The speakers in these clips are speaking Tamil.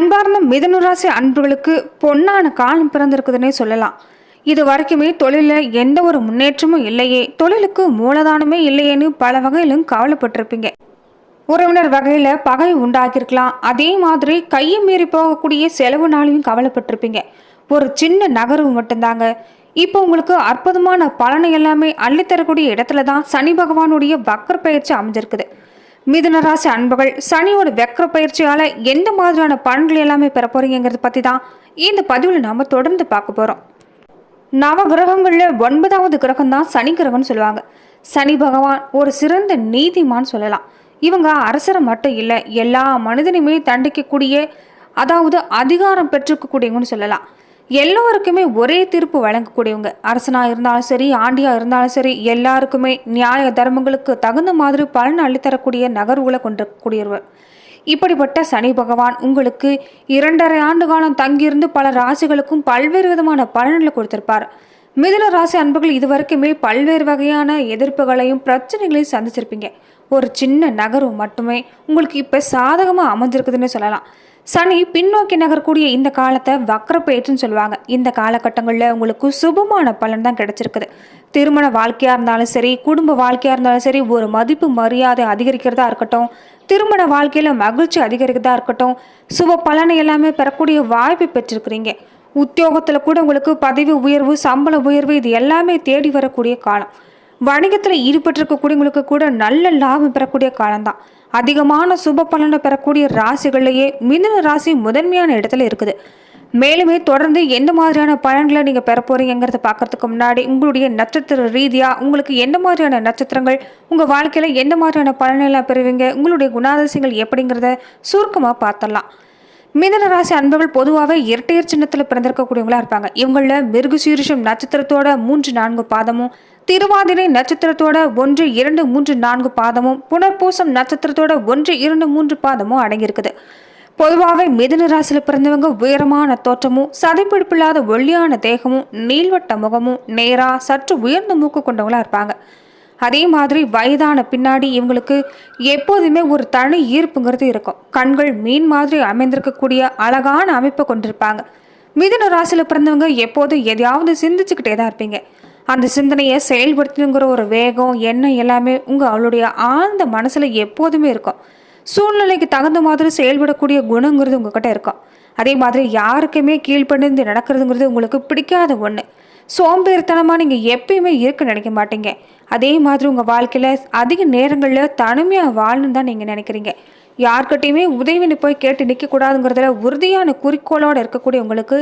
அன்பார்ந்த மிதனுராசி அன்புகளுக்கு பொன்னான காலம் பிறந்திருக்குதுன்னே சொல்லலாம். இது வரைக்குமே தொழிலில் எந்த ஒரு முன்னேற்றமும் இல்லையே. தொழிலுக்கு மூலதானமே இல்லையேன்னு பல வகையிலும் கவலைப்பட்டிருப்பீங்க. உறவினர் வகையில் பகை உண்டாக்கியிருக்கலாம். அதே மாதிரி கையை மீறி போகக்கூடிய செலவுனாலையும் கவலைப்பட்டிருப்பீங்க. ஒரு சின்ன நகர்வு மட்டும்தாங்க. இப்போ உங்களுக்கு அற்புதமான பலனை எல்லாமே அள்ளித்தரக்கூடிய இடத்துல தான் சனி பகவானுடைய வக்கர் பயிற்சி அமைஞ்சிருக்குது. மிதுனராசி அன்புகள் சனியோட வெக்கர பயிற்சியால் எந்த மாதிரியான பலன்கள் எல்லாமே பெற போறீங்கிறத பற்றி தான் இந்த பதிவில் நாம் தொடர்ந்து பார்க்க போகிறோம் நவ கிரகங்களில் ஒன்பதாவது கிரகம் தான் சனி கிரகம்னு சொல்லுவாங்க. சனி பகவான் ஒரு சிறந்த நீதிமான் சொல்லலாம். இவங்க அரசரை மட்டும் இல்லை எல்லா மனிதனையுமே தண்டிக்கக்கூடிய அதாவது அதிகாரம் பெற்றிருக்கக்கூடியவங்கன்னு சொல்லலாம். எல்லோருக்குமே ஒரே தீர்ப்பு வழங்கக்கூடியவங்க. அரசனா இருந்தாலும் சரி ஆண்டியாக இருந்தாலும் சரி எல்லாருக்குமே நியாய தர்மங்களுக்கு தகுந்த மாதிரி பலன் அள்ளித்தரக்கூடிய நகர்வுகளை கொண்டிருக்கக்கூடியவர் இப்படிப்பட்ட சனி பகவான் உங்களுக்கு இரண்டரை ஆண்டு காலம் தங்கியிருந்து பல ராசிகளுக்கும் பல்வேறு விதமான பலன்களை கொடுத்திருப்பார். மிதுன ராசி அன்புகள் இதுவரைக்குமே பல்வேறு வகையான எதிர்ப்புகளையும் பிரச்சனைகளையும் சந்திச்சிருப்பீங்க. ஒரு சின்ன நகர்வு மட்டுமே உங்களுக்கு இப்போ சாதகமாக அமைஞ்சிருக்குதுன்னு சொல்லலாம். சனி பின்னோக்கி நகரக்கூடிய இந்த காலத்தை வக்கரப்பேற்றுன்னு சொல்லுவாங்க. இந்த காலகட்டங்களில் உங்களுக்கு சுபமான பலன் தான் கிடைச்சிருக்குது. திருமண வாழ்க்கையாக இருந்தாலும் சரி குடும்ப வாழ்க்கையாக இருந்தாலும் சரி ஒரு மதிப்பு மரியாதை அதிகரிக்கிறதா இருக்கட்டும் திருமண வாழ்க்கையில் மகிழ்ச்சி அதிகரிக்கிறதா இருக்கட்டும் சுப பலனை எல்லாமே பெறக்கூடிய வாய்ப்பு பெற்றிருக்கிறீங்க. உத்தியோகத்தில் கூட உங்களுக்கு பதவி உயர்வு சம்பள உயர்வு இது எல்லாமே தேடி வரக்கூடிய காலம். வணிகத்தில் ஈடுபட்டிருக்கக்கூடியவங்களுக்கு கூட நல்ல லாபம் பெறக்கூடிய காலம்தான். அதிகமான சுப பலனை பெறக்கூடிய ராசிகள்லேயே மிதுன ராசி முதன்மையான இடத்துல இருக்குது. மேலுமே தொடர்ந்து எந்த மாதிரியான பலன்களை நீங்கள் பெற போறீங்கிறத பார்க்கறதுக்கு முன்னாடி உங்களுடைய நட்சத்திர ரீதியாக உங்களுக்கு எந்த மாதிரியான நட்சத்திரங்கள் உங்கள் வாழ்க்கையில் எந்த மாதிரியான பலனெல்லாம் பெறுவீங்க உங்களுடைய குணாதிசயங்கள் எப்படிங்கிறத சுருக்கமாக பார்த்துடலாம். மிதன ராசி அன்பர்கள் பொதுவாகவே இரட்டையர் சின்னத்தில் பிறந்திருக்கக்கூடியவங்களா இருப்பாங்க. இவங்களில் மிருகசீரிஷம் நட்சத்திரத்தோட மூன்று நான்கு பாதமும் திருவாதிரை நட்சத்திரத்தோட ஒன்று இரண்டு மூன்று நான்கு பாதமும் புனர்பூசம் நட்சத்திரத்தோட ஒன்று இரண்டு மூன்று பாதமும் அடங்கியிருக்குது. பொதுவாகவே மிதுன ராசியில் பிறந்தவங்க உயரமான தோற்றமும் சதைப்பிடிப்பில்லாத ஒல்லியான தேகமும் நீள்வட்ட முகமும் நேரா சற்று உயர்ந்த மூக்கு கொண்டவங்களா இருப்பாங்க. அதே மாதிரி வயதான பின்னாடி இவங்களுக்கு எப்போதுமே ஒரு தனி ஈர்ப்புங்கிறது இருக்கும். கண்கள் மீன் மாதிரி அமைந்திருக்கக்கூடிய அழகான அமைப்பை கொண்டிருப்பாங்க. மிதுன ராசியில் பிறந்தவங்க எப்போதும் எதையாவது சிந்திச்சுக்கிட்டே தான் இருப்பீங்க. அந்த சிந்தனையை செயல்படுத்தணுங்கிற ஒரு வேகம் எண்ணம் எல்லாமே உங்கள் அவளுடைய ஆழ்ந்த மனசில் எப்போதுமே இருக்கும். சூழ்நிலைக்கு தகுந்த மாதிரி செயல்படக்கூடிய குணங்கிறது உங்ககிட்ட இருக்கும். அதே மாதிரி யாருக்குமே கீழ்ப்பணிந்து நடக்கிறதுங்கிறது உங்களுக்கு பிடிக்காத ஒன்று சோம்பேறித்தனமாக நீங்கள் எப்பயுமே இருக்க நினைக்க மாட்டீங்க. அதே மாதிரி உங்கள் வாழ்க்கையில் அதிக நேரங்களில் தனிமையாக வாழணும்னு தான் நீங்கள் நினைக்கிறீங்க. யார்கிட்டையுமே உதவின்னு போய் கேட்டு நிற்கக்கூடாதுங்கிறதுல உறுதியான குறிக்கோளோடு இருக்கக்கூடிய உங்களுக்கு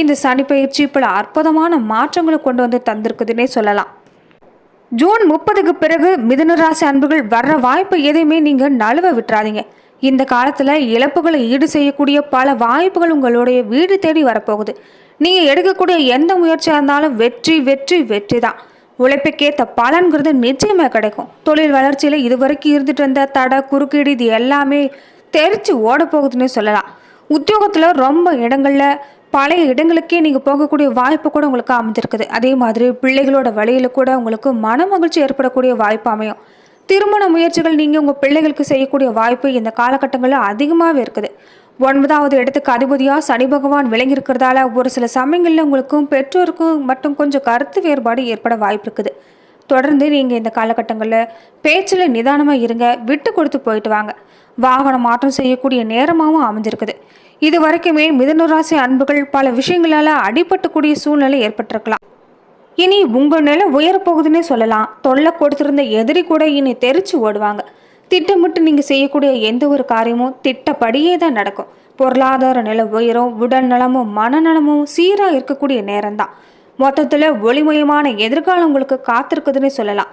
இந்த சனி பயிற்சி பல அற்புதமான மாற்றங்களை கொண்டு வந்து தந்திருக்குதுன்னே சொல்லலாம். ஜூன் முப்பதுக்கு பிறகு மிதுனராசி அன்புகள் வர்ற வாய்ப்பு எதையுமே நீங்கள் நழுவ விட்டுறாதீங்க. இந்த காலத்தில் இழப்புகளை ஈடு செய்யக்கூடிய பல வாய்ப்புகள் உங்களுடைய வீடு தேடி வரப்போகுது. நீங்கள் எடுக்கக்கூடிய எந்த முயற்சியாக இருந்தாலும் வெற்றி வெற்றி வெற்றி தான் உழைப்புக்கேற்ற பலன்கிறது நிச்சயமாக கிடைக்கும். தொழில் வளர்ச்சியில் இதுவரைக்கும் இருந்துட்டு இருந்த தடை குறுக்கீடு இது எல்லாமே தெரிச்சு ஓட போகுதுன்னு சொல்லலாம். உத்தியோகத்தில் ரொம்ப இடங்களில் பழைய இடங்களுக்கே நீங்கள் போகக்கூடிய வாய்ப்பு கூட உங்களுக்கு அமைஞ்சிருக்குது. அதே மாதிரி பிள்ளைகளோட வழியில் கூட உங்களுக்கு மன மகிழ்ச்சி ஏற்படக்கூடிய வாய்ப்பு அமையும். திருமண முயற்சிகள் நீங்கள் உங்கள் பிள்ளைகளுக்கு செய்யக்கூடிய வாய்ப்பு இந்த காலகட்டங்களில் அதிகமாகவே இருக்குது. ஒன்பதாவது இடத்துக்கு அதிபதியாக சனி பகவான் விளங்கியிருக்கிறதால ஒரு சில சமயங்களில் உங்களுக்கும் பெற்றோருக்கும் மட்டும் கொஞ்சம் கருத்து வேறுபாடு ஏற்பட வாய்ப்பு இருக்குது தொடர்ந்து நீங்கள் இந்த காலகட்டங்களில் பேச்சில் நிதானமாக இருங்க விட்டு கொடுத்து போயிட்டு வாங்க. வாகனம் மாற்றம் செய்யக்கூடிய நேரமாகவும் அமைஞ்சிருக்குது. இது வரைக்குமே மிதனராசி அன்புகள் பல விஷயங்களால் அடிபட்டக்கூடிய சூழ்நிலை ஏற்பட்டிருக்கலாம். இனி உங்கள் நிலை உயரப்போகுதுன்னே சொல்லலாம். தொல்லை கொடுத்திருந்த எதிரி கூட இனி தெரிச்சு ஓடுவாங்க. திட்டமிட்டு நீங்கள் செய்யக்கூடிய எந்த ஒரு காரியமும் திட்டப்படியே தான் நடக்கும். பொருளாதார நிலை உயரும் உடல் நலமும் மனநலமும் சீராக இருக்கக்கூடிய நேரம்தான். மொத்தத்தில் ஒளிமயமான எதிர்காலம் உங்களுக்கு காத்திருக்குதுன்னு சொல்லலாம்.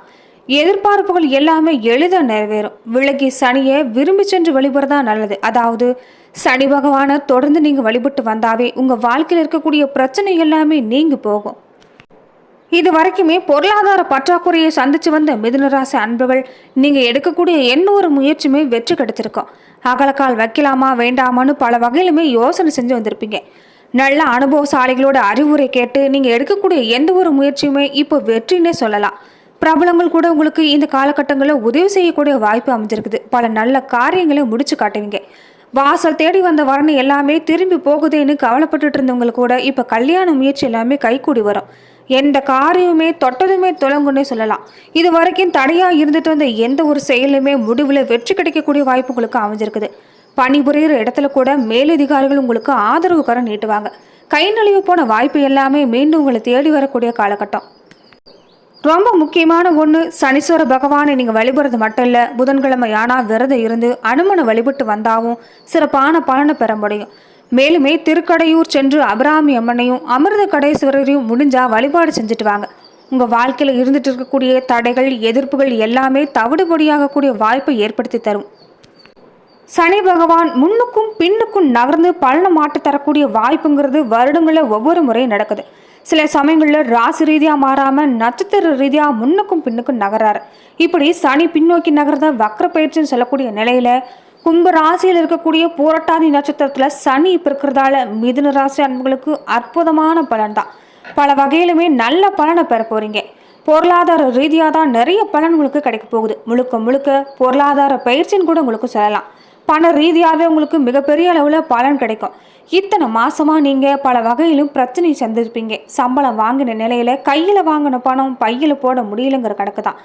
எதிர்பார்ப்புகள் எல்லாமே எளிதாக நிறைவேறும். விலகி சனியை விரும்பி சென்று வழிபடுறதா நல்லது. அதாவது சனி பகவானை தொடர்ந்து நீங்கள் வழிபட்டு வந்தாவே உங்கள் வாழ்க்கையில் இருக்கக்கூடிய பிரச்சனை எல்லாமே நீங்கி போகும். இது வரைக்குமே பொருளாதார பற்றாக்குறையை சந்திச்சு வந்த மிதுனராசி அன்புகள் நீங்கள் எடுக்கக்கூடிய எந்த ஒரு முயற்சியுமே வெற்றி கிடைச்சிருக்கோம் அகலக்கால் வைக்கலாமா வேண்டாமான்னு பல வகையிலுமே யோசனை செஞ்சு வந்திருப்பீங்க. நல்ல அனுபவசாலிகளோட அறிவுரை கேட்டு நீங்கள் எடுக்கக்கூடிய எந்த ஒரு முயற்சியுமே இப்போ வெற்றின்னே சொல்லலாம். பிரபலங்கள் கூட உங்களுக்கு இந்த காலகட்டங்களில் உதவி செய்யக்கூடிய வாய்ப்பு அமைஞ்சிருக்குது. பல நல்ல காரியங்களை முடிச்சு காட்டுவீங்க. வாசல் தேடி வந்த வரணு எல்லாமே திரும்பி போகுதேன்னு கவலைப்பட்டுட்டு இருந்தவங்களுக்கு கூட இப்போ கல்யாண முயற்சி எல்லாமே கைகூடி வரும். எந்த காரியமுமே தொட்டதுமே துளங்குன்னே சொல்லலாம். இது வரைக்கும் தடையாக இருந்துட்டு வந்த எந்த ஒரு செயலுமே முடிவில் வெற்றி கிடைக்கக்கூடிய வாய்ப்பு உங்களுக்கு அமைஞ்சிருக்குது. பணிபுரியிற இடத்துல கூட மேலதிகாரிகள் உங்களுக்கு ஆதரவு கரம் நீட்டுவாங்க. கை நழிவு போன வாய்ப்பு எல்லாமே மீண்டும் உங்களை தேடி வரக்கூடிய காலகட்டம். ரொம்ப முக்கியமான ஒன்று சனீஸ்வர பகவானை நீங்கள் வழிபடுறது மட்டும் இல்லை புதன்கிழமை ஆனால் விரதம் இருந்து அனுமனை வழிபட்டு வந்தாவும் சிறப்பான பலனை பெற முடியும். மேலுமே திருக்கடையூர் சென்று அபிராமி அம்மனையும் அமிர்த கடேஸ்வரரையும் முடிஞ்சா வழிபாடு செஞ்சுட்டு வாங்க உங்கள் வாழ்க்கையில் இருந்துட்டு இருக்கக்கூடிய தடைகள் எதிர்ப்புகள் எல்லாமே தவிடுபடியாகக்கூடிய வாய்ப்பை ஏற்படுத்தி தரும். சனி பகவான் முன்னுக்கும் பின்னுக்கும் நகர்ந்து பலனை மாட்டு தரக்கூடிய வாய்ப்புங்கிறது வருடங்களில் ஒவ்வொரு முறையும் நடக்குது. சில சமயங்களில் ராசி ரீதியாக மாறாமல் நட்சத்திர ரீதியாக முன்னுக்கும் பின்னுக்கும் நகர்றாரு. இப்படி சனி பின்னோக்கி நகர்ந்த வக்கர பயிற்சின்னு சொல்லக்கூடிய நிலையில் கும்ப ராசியில் இருக்கக்கூடிய பூரட்டாதி நட்சத்திரத்தில் சனி இப்போ இருக்கிறதால மிதுன ராசி அன்புகளுக்கு அற்புதமான பலன் தான் பல வகையிலுமே நல்ல பலனை பெற போகிறீங்க பொருளாதார ரீதியாக தான் நிறைய பலன் உங்களுக்கு கிடைக்க போகுது. முழுக்க முழுக்க பொருளாதார பயிற்சின்னு கூட உங்களுக்கு சொல்லலாம். பண ரீதியாகவே உங்களுக்கு மிகப்பெரிய அளவில் பலன் கிடைக்கும். இத்தனை மாதமாக நீங்கள் பல வகையிலும் பிரச்சனை சந்திருப்பீங்க சம்பளம் வாங்கின நிலையில் கையில் வாங்கின பணம் பையில் போட முடியலங்கிற கணக்கு தான்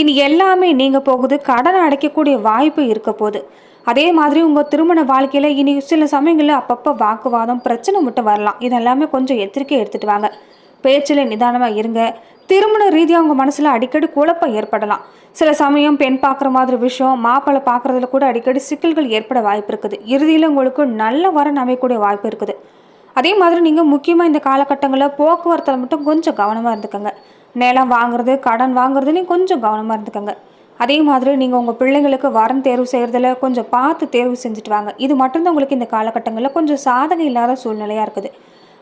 இனி எல்லாமே நீங்கள் போகுது. கடனை அடைக்கக்கூடிய வாய்ப்பு இருக்க போகுது. அதே மாதிரி உங்கள் திருமண வாழ்க்கையில் இனி சில சமயங்களில் அப்பப்போ வாக்குவாதம் பிரச்சனை மட்டும் வரலாம். இதெல்லாமே கொஞ்சம் எச்சரிக்கை எடுத்துகிட்டு வாங்க. பேச்சில் நிதானமாக இருங்க. திருமண ரீதியாக உங்கள் மனசில் அடிக்கடி குழப்பம் ஏற்படலாம். சில சமயம் பெண் பார்க்குற மாதிரி விஷயம் மாப்பிள்ளை பார்க்குறதுல கூட அடிக்கடி சிக்கல்கள் ஏற்பட வாய்ப்பு இருக்குது. இறுதியில் உங்களுக்கு நல்ல வரன் அமையக்கூடிய வாய்ப்பு இருக்குது. அதே மாதிரி நீங்கள் முக்கியமாக இந்த காலகட்டங்களில் போக்குவரத்தில் மட்டும் கொஞ்சம் கவனமாக இருந்துக்கோங்க. நிலம் வாங்குறது கடன் வாங்குறதுலையும் கொஞ்சம் கவனமாக இருந்துக்கோங்க. அதே மாதிரி நீங்கள் உங்கள் பிள்ளைங்களுக்கு வரன் தேர்வு செய்கிறதுல கொஞ்சம் பார்த்து தேர்வு செஞ்சுட்டு வாங்க. இது மட்டும்தான் உங்களுக்கு இந்த காலகட்டங்களில் கொஞ்சம் சாதகம் இல்லாத சூழ்நிலையாக இருக்குது.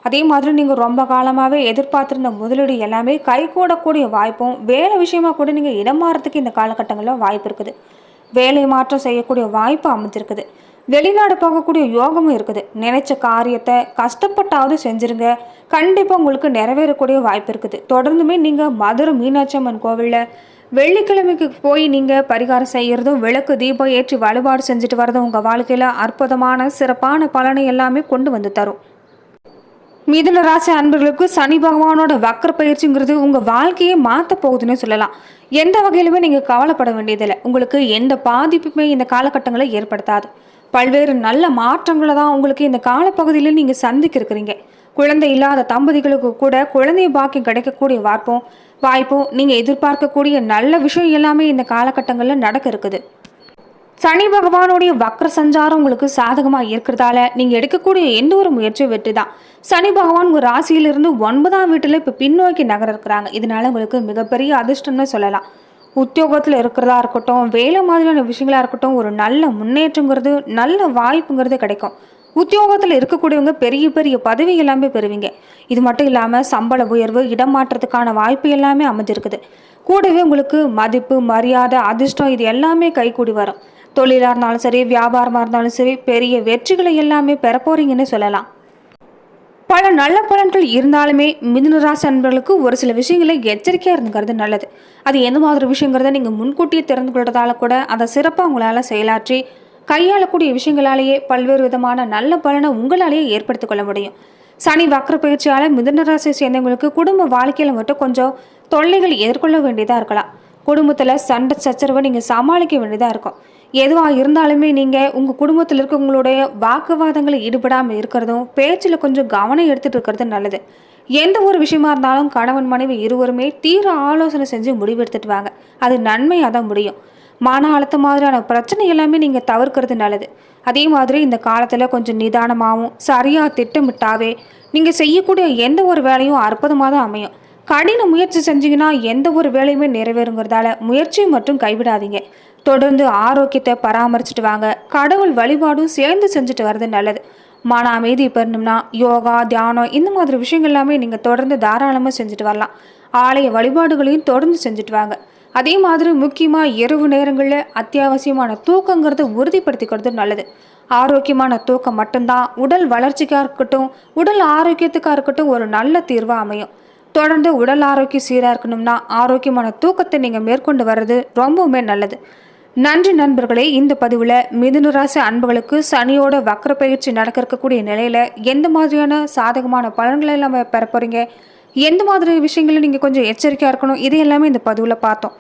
அதே மாதிரி நீங்கள் ரொம்ப காலமாகவே எதிர்பார்த்துருந்த முதலீடு எல்லாமே கைகூடக்கூடிய வாய்ப்பும் வேலை விஷயமா கூட நீங்கள் இடம் மாறத்துக்கு இந்த காலகட்டங்களில் வாய்ப்பு இருக்குது. வேலை மாற்றம் செய்யக்கூடிய வாய்ப்பு அமைஞ்சிருக்குது. வெளிநாடு போகக்கூடிய யோகமும் இருக்குது. நினைச்ச காரியத்தை கஷ்டப்பட்டாவது செஞ்சுருங்க. கண்டிப்பாக உங்களுக்கு நிறைவேறக்கூடிய வாய்ப்பு இருக்குது. தொடர்ந்துமே நீங்கள் மதுரை மீனாட்சி அம்மன் கோவிலில் வெள்ளிக்கிழமைக்கு போய் நீங்கள் பரிகாரம் செய்கிறதும் விளக்கு தீபம் ஏற்றி வழிபாடு செஞ்சுட்டு வரதும் உங்கள் வாழ்க்கையில் அற்புதமான சிறப்பான பலனை எல்லாமே கொண்டு வந்து தரும். மிதுன ராசி அன்பர்களுக்கு சனி பகவானோட வக்கர பயிற்சிங்கிறது உங்கள் வாழ்க்கையை மாற்ற போகுதுன்னு சொல்லலாம். எந்த வகையிலுமே நீங்கள் கவலைப்பட வேண்டியதில்லை. உங்களுக்கு எந்த பாதிப்புமே இந்த காலகட்டங்களை ஏற்படுத்தாது. பல்வேறு நல்ல மாற்றங்களை தான் உங்களுக்கு இந்த காலப்பகுதியில் நீங்கள் சந்திக்க இருக்கிறீங்க குழந்தை இல்லாத தம்பதிகளுக்கு கூட குழந்தை பாக்கியம் கிடைக்கக்கூடிய வாய்ப்பும் வாய்ப்பும் நீங்கள் எதிர்பார்க்கக்கூடிய நல்ல விஷயம் எல்லாமே இந்த காலகட்டங்களில் நடக்க இருக்குது. சனி பகவானுடைய வக்ர சஞ்சாரம் உங்களுக்கு சாதகமாக இருக்கிறதால நீங்கள் எடுக்கக்கூடிய எந்த ஒரு முயற்சியும் வெற்றி தான் சனி பகவான் உங்கள் ராசியிலிருந்து ஒன்பதாம் வீட்டில் இப்போ பின்னோக்கி நகர இருக்கிறாங்க. இதனால உங்களுக்கு மிகப்பெரிய அதிர்ஷ்டம்னு சொல்லலாம். உத்தியோகத்தில் இருக்கிறதா இருக்கட்டும் வேலை மாதிரியான விஷயங்களாக இருக்கட்டும் ஒரு நல்ல முன்னேற்றங்கிறது நல்ல வாய்ப்புங்கிறது கிடைக்கும். உத்தியோகத்தில் இருக்கக்கூடியவங்க பெரிய பெரிய பதவி எல்லாமே பெறுவீங்க. இது மட்டும் இல்லாமல் சம்பள உயர்வு இடமாற்றத்துக்கான வாய்ப்பு எல்லாமே அமைஞ்சிருக்குது. கூடவே உங்களுக்கு மதிப்பு மரியாதை அதிர்ஷ்டம் இது எல்லாமே கைகூடி வரும். தொழிலாக இருந்தாலும் சரி வியாபாரமாக இருந்தாலும் சரி பெரிய வெற்றிகளை எல்லாமே பெற போறீங்கன்னு சொல்லலாம். பல நல்ல பலன்கள் இருந்தாலுமே மிதுனராசி அன்பர்களுக்கு ஒரு சில விஷயங்களை எச்சரிக்கையாக இருந்துக்கிறது நல்லது. அது எந்த மாதிரி விஷயங்கிறத நீங்கள் முன்கூட்டியே திறந்து கொள்றதால கூட அதை சிறப்பாக உங்களால் செயலாற்றி கையாளக்கூடிய விஷயங்களாலேயே பல்வேறு விதமான நல்ல பலனை உங்களாலேயே ஏற்படுத்திக் கொள்ள முடியும். சனி வக்ர பயிற்சியால் மிதனராசியை சேர்ந்தவங்களுக்கு குடும்ப வாழ்க்கையில் மட்டும் கொஞ்சம் தொல்லைகள் எதிர்கொள்ள வேண்டியதாக இருக்கலாம். குடும்பத்தில் சண்டை சச்சரவை நீங்கள் சமாளிக்க வேண்டியதாக இருக்கும். எதுவாக இருந்தாலுமே நீங்கள் உங்கள் குடும்பத்தில் இருக்கவங்களுடைய வாக்குவாதங்களை ஈடுபடாமல் இருக்கிறதும் பேச்சில் கொஞ்சம் கவனம் எடுத்துகிட்டு இருக்கிறது நல்லது. எந்த ஒரு விஷயமா இருந்தாலும் கணவன் மனைவி இருவருமே தீர ஆலோசனை செஞ்சு முடிவெடுத்துட்டு வாங்க. அது நன்மையாக தான் முடியும். மன அழுத்தம் மாதிரியான பிரச்சனை எல்லாமே நீங்கள் தவிர்க்கிறது நல்லது. அதே மாதிரி இந்த காலத்தில் கொஞ்சம் நிதானமாகவும் சரியாக திட்டமிட்டாவே நீங்கள் செய்யக்கூடிய எந்த ஒரு வேலையும் அற்புதமாக தான் அமையும். கடின முயற்சி செஞ்சீங்கன்னா எந்த ஒரு வேலையுமே நிறைவேறுங்கிறதால முயற்சி மட்டும் கைவிடாதீங்க. தொடர்ந்து ஆரோக்கியத்தை பராமரிச்சுட்டு வாங்க. கடவுள் வழிபாடும் சேர்ந்து செஞ்சுட்டு வர்றது நல்லது. மன அமைதி பெறணும்னா யோகா தியானம் இந்த மாதிரி விஷயங்கள் எல்லாமே நீங்கள் தொடர்ந்து தாராளமாக செஞ்சுட்டு வரலாம். ஆலய வழிபாடுகளையும் தொடர்ந்து செஞ்சுட்டு வாங்க. அதே மாதிரி முக்கியமாக இரவு நேரங்களில் அத்தியாவசியமான தூக்கங்கிறத உறுதிப்படுத்திக்கிறது நல்லது. ஆரோக்கியமான தூக்கம் மட்டும்தான் உடல் வளர்ச்சிக்காக இருக்கட்டும் உடல் ஆரோக்கியத்துக்காக இருக்கட்டும் ஒரு நல்ல தீர்வாக அமையும். தொடர்ந்து உடல் ஆரோக்கியம் சீராக இருக்கணும்னா ஆரோக்கியமான தூக்கத்தை நீங்கள் மேற்கொண்டு வர்றது ரொம்பவுமே நல்லது. நன்றி நண்பர்களே இந்த பதிவில் மிதுனராசி அன்புகளுக்கு சனியோட வக்கர பயிற்சி நடக்க இருக்கக்கூடிய நிலையில் எந்த மாதிரியான சாதகமான பலன்களை நம்ம பெற போகிறீங்க எந்த மாதிரி விஷயங்களும் நீங்கள் கொஞ்சம் எச்சரிக்கையாக இருக்கணும்? இது எல்லாமே இந்த பதிவில் பார்த்தோம்.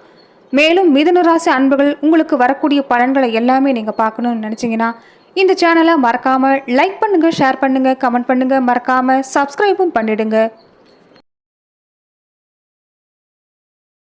மேலும் மிதனராசி அன்புகள் உங்களுக்கு வரக்கூடிய பலன்களை எல்லாமே நீங்கள் பார்க்கணும்னு நினச்சிங்கன்னா இந்த சேனலை மறக்காமல் லைக் பண்ணுங்கள் ஷேர் பண்ணுங்கள் கமெண்ட் பண்ணுங்கள் மறக்காமல் சப்ஸ்கிரைபும் பண்ணிடுங்க.